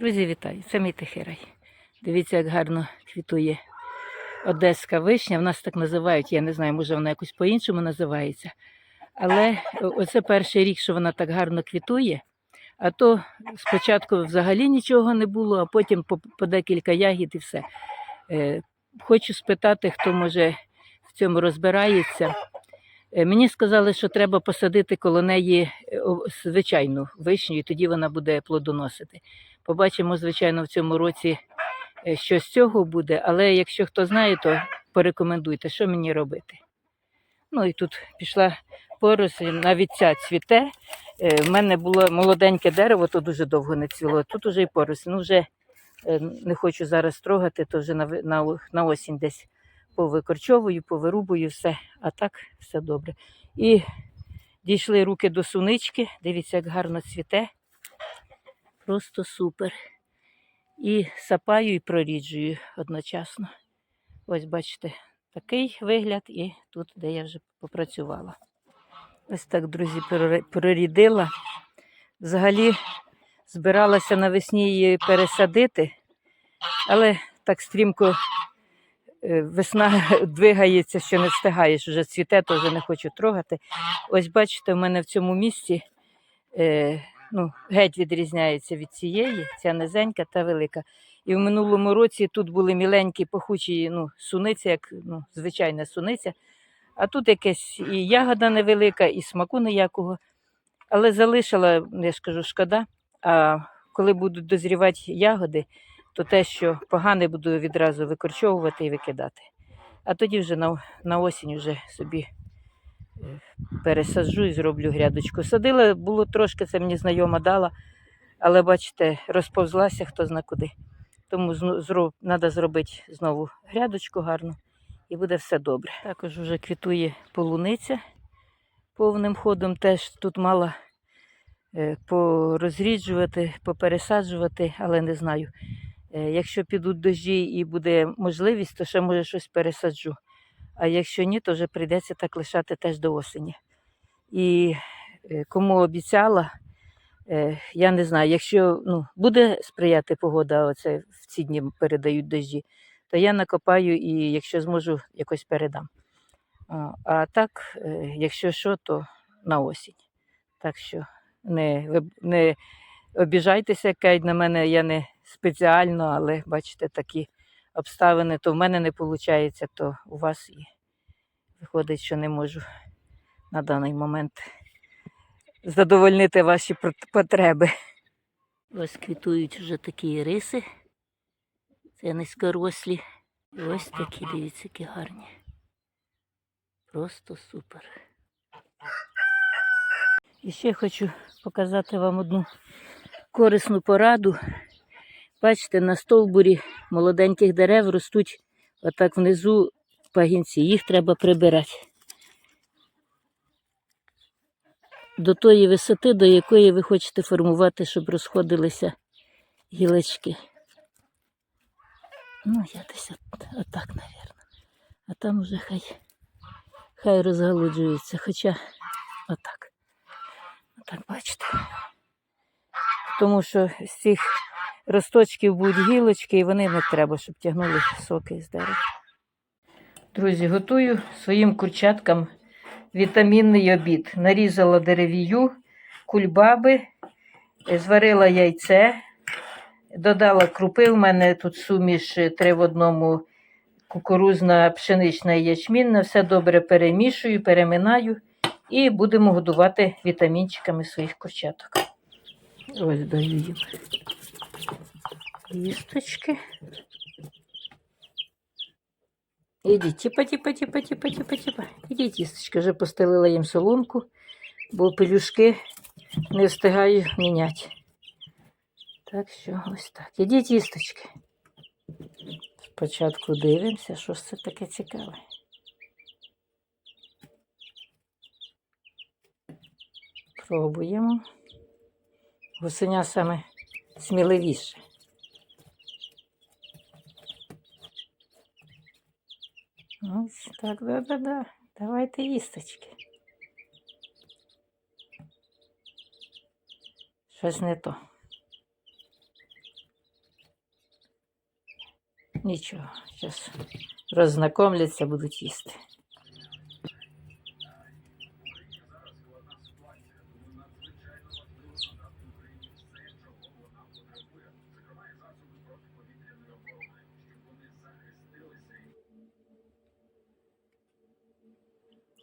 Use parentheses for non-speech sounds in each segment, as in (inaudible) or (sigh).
Друзі, вітаю! Це мій тихий рай. Дивіться, як гарно квітує одеська вишня. В нас так називають, я не знаю, може вона якось по-іншому називається. Але оце перший рік, що вона так гарно квітує. А то спочатку взагалі нічого не було, а потім по, декілька ягід і все. Е, хочу спитати, хто може в цьому розбирається. Е, Мені сказали, що треба посадити коло неї е, звичайну вишню, і тоді вона буде плодоносити. Побачимо, звичайно, в цьому році, е, що з цього буде, але якщо хто знає, то порекомендуйте, що мені робити. Ну і тут пішла поросль, навіть ця цвіте. Е, В мене було молоденьке дерево, то дуже довго не цвіло. Тут уже і поросль. Ну, вже е, не хочу зараз трогати, то вже на, на, на осінь десь повикорчовую, повирубую все, а так все добре. І дійшли руки до сунички. Дивіться, як гарно цвіте. Просто супер. І сапаю, і проріджую одночасно. Ось бачите, такий вигляд, і тут, де я вже попрацювала. Ось так, друзі, прорідила. Взагалі збиралася навесні її пересадити, але так стрімко е, весна (laughs) двигається, що не встигаєш, вже цвіте, то вже не хочу трогати. Ось бачите, в мене в цьому місці е, ну, геть відрізняється від цієї, ця низенька та велика. І в минулому році тут були міленькі пахучі ну, суниці, як ну, звичайна суниця. А тут якась і ягода невелика, і смаку ніякого. Але залишила, я ж кажу, шкода. А коли будуть дозрівати ягоди, то те, що погане, буду відразу викорчовувати і викидати. А тоді вже на, на осінь вже собі пересаджу і зроблю грядочку. Садила, було трошки, це мені знайома дала, але бачите, розповзлася хто зна куди. Тому треба зробити знову грядочку гарну і буде все добре. Також вже квітує полуниця повним ходом. Теж тут мала е, порозріджувати, попересаджувати, але не знаю. Е, Якщо підуть дощі і буде можливість, то ще може щось пересаджу. А якщо ні, то вже прийдеться так лишати теж до осені. І е, кому обіцяла, е, я не знаю, якщо ну, буде сприяти погода, оце в ці дні передають дощі, то я накопаю і якщо зможу, якось передам. А, так, е, якщо що, то на осінь. Так що не, не обіжайтеся, кажуть на мене, я не спеціально, але бачите, такі обставини, то в мене не виходить, то у вас і виходить, що не можу на даний момент задовольнити ваші потреби. Ось квітують вже такі риси. Це низькорослі. Ось такі, дивіться, які гарні. Просто супер. І ще хочу показати вам одну корисну пораду. Бачите, на стовбурі молоденьких дерев ростуть отак внизу пагінці. Їх треба прибирати. До тої висоти, до якої ви хочете формувати, щоб розходилися гілочки. Ну, я десь от, отак, мабуть. А там уже хай, хай розгалуджується. Хоча отак. Отак, бачите. Тому що з цих росточків будуть гілочки, і вони не треба, щоб тягнули соки з дерева. Друзі, готую своїм курчаткам вітамінний обід. Нарізала деревію, кульбаби, зварила яйце, додала крупи. У мене тут суміш е, три в одному кукурузна, пшенична і ячмінна. Все добре перемішую, переминаю і будемо годувати вітамінчиками своїх курчаток. Ось даю їм їсточки. Ідіть, тіпа, тіпа, тіпа, тіпа, тіпа, тіпа. Ідіть, їсточки, вже постелила їм соломку, бо пелюшки не встигаю міняти. Так що ось так. Ідіть, їсточки. Спочатку дивимося, що ж це таке цікаве. Пробуємо. Гусеня саме сміливіше. Ну так, да-да-да. Давайте їсточки. Щось не то. Нічого, сейчас роззнакомляться, будуть їсти.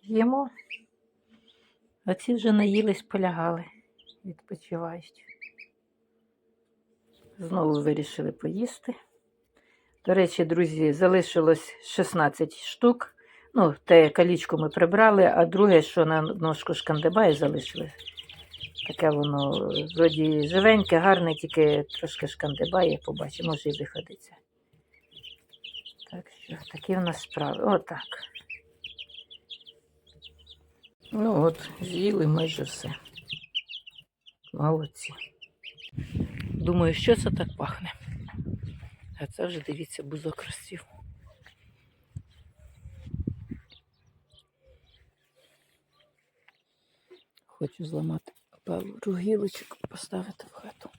Їмо. А ці вже наїлись, полягали, відпочивають. Знову вирішили поїсти. До речі, друзі, залишилось 16 штук. Ну, те калічку ми прибрали, а друге, що на ножку шкандибає, залишили. Таке воно вроді живеньке, гарне, тільки трошки шкандибає, побачимо, може і виходиться. Так що такі в нас справи. Отак. Ну от, з'їли майже все. Молодці. Думаю, що це так пахне. А це вже дивіться, бузок розців. Хочу зламати пару гілочок, поставити в хату.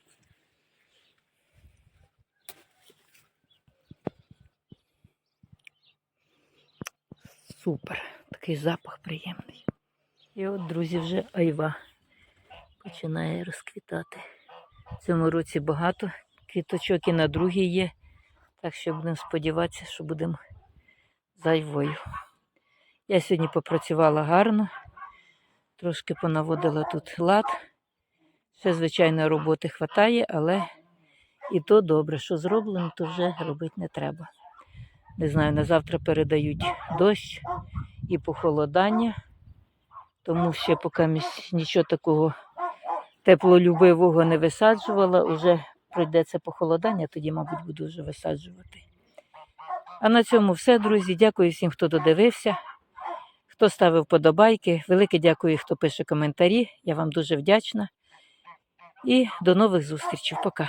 Супер, такий запах приємний. І от, друзі, вже айва починає розквітати. В цьому році багато квіточок і на другій є. Так що будемо сподіватися, що будемо з айвою. Я сьогодні попрацювала гарно, трошки понаводила тут лад. Ще, звичайно, роботи вистачає, але і то добре, що зроблено, то вже робити не треба. Не знаю, на завтра передають дощ і похолодання, тому ще поки нічого такого теплолюбивого не висаджувала, вже пройдеться похолодання, тоді, мабуть, буду вже висаджувати. А на цьому все, друзі. Дякую всім, хто додивився, хто ставив подобайки. Велике дякую, хто пише коментарі. Я вам дуже вдячна. І до нових зустрічей. Пока.